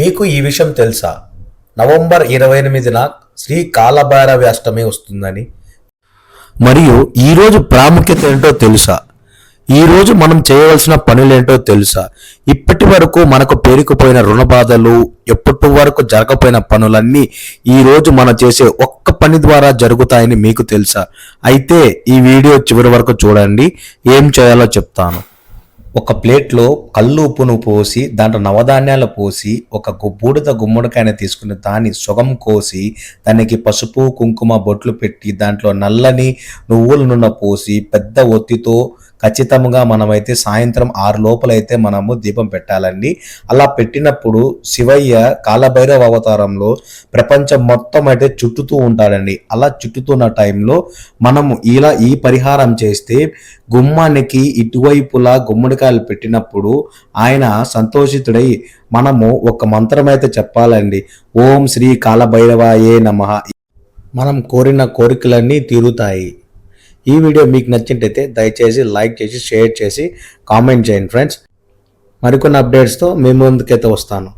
మీకు ఈ విషయం తెలుసా? నవంబర్ ఇరవై ఎనిమిదిన శ్రీ కాలభైరవి అష్టమి వస్తుందని. మరియు ఈరోజు ప్రాముఖ్యత ఏంటో తెలుసా? ఈరోజు మనం చేయవలసిన పనులేంటో తెలుసా? ఇప్పటి వరకు మనకు పేరుకుపోయిన రుణ బాధలు ఎప్పటి వరకు జరగపోయిన పనులన్నీ ఈరోజు మనం చేసే ఒక్క పని ద్వారా జరుగుతాయని మీకు తెలుసా? అయితే ఈ వీడియో చివరి వరకు చూడండి. ఏం చేయాలో చెప్తాను. ఒక ప్లేట్లో కళ్ళు ఉప్పును పోసి దాంట్లో నవధాన్యాలు పోసి ఒక బూడిద గుమ్మడికాయని తీసుకుని దాన్ని సుగం కోసి దానికి పసుపు కుంకుమ బొట్లు పెట్టి దాంట్లో నల్లని నువ్వుల నూనె పోసి పెద్ద ఒత్తితో ఖచ్చితంగా మనమైతే సాయంత్రం ఆరు లోపలైతే మనము దీపం పెట్టాలండి. అలా పెట్టినప్పుడు శివయ్య కాలభైరవ అవతారంలో ప్రపంచం మొత్తం అయితే చుట్టుతూ ఉంటాడండి. అలా చుట్టుతున్న టైంలో మనము ఇలా ఈ పరిహారం చేస్తే గుమ్మానికి ఇటువైపులా గుమ్మడికాయలు పెట్టినప్పుడు ఆయన సంతోషితుడై మనము ఒక మంత్రం అయితే చెప్పాలండి. ఓం శ్రీ కాలభైరవాయే నమ. మనం కోరిన కోరికలన్నీ తీరుతాయి. ఈ వీడియో మీకు నచ్చినట్టయితే దయచేసి లైక్ చేసి షేర్ చేసి కామెంట్ చేయండి ఫ్రెండ్స్. మరికొన్ని అప్డేట్స్తో మీ ముందుకైతే వస్తాను.